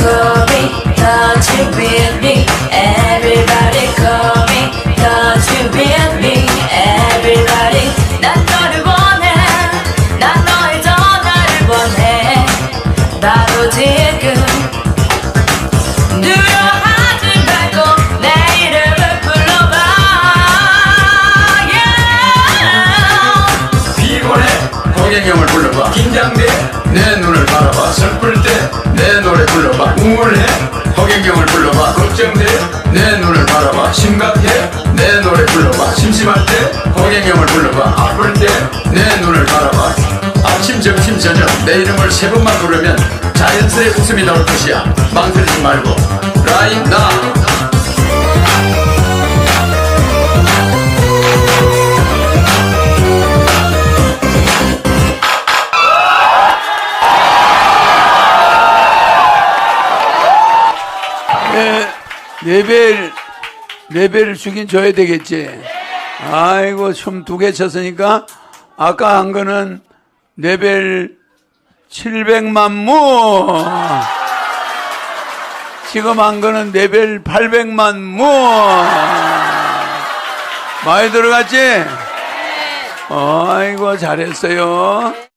call me, don't you with me? Everybody call me, don't you with me? Everybody 난 너를 원해, 난 너의 전화를 원해. 바로 지금 두려워하지 말고 내 이름을 불러봐. Yeah. 피곤해 허경영을 불러봐 긴장 내 노래 불러봐. 우울해? 허경영을 불러봐. 걱정돼? 내 눈을 바라봐. 심각해? 내 노래 불러봐. 심심할 때? 허경영을 불러봐. 아플 때? 내 눈을 바라봐. 아침 점심 저녁. 내 이름을 세 번만 부르면 자연스레 웃음이 나올 것이야. 망설이지 말고. 라인 나 네, 레벨 레벨을 주긴 줘야 되겠지. 아이고 춤 두개 췄으니까 아까 한 거는 레벨 700만 무. 지금 한 거는 레벨 800만 무. 많이 들어갔지? 아이고 잘했어요.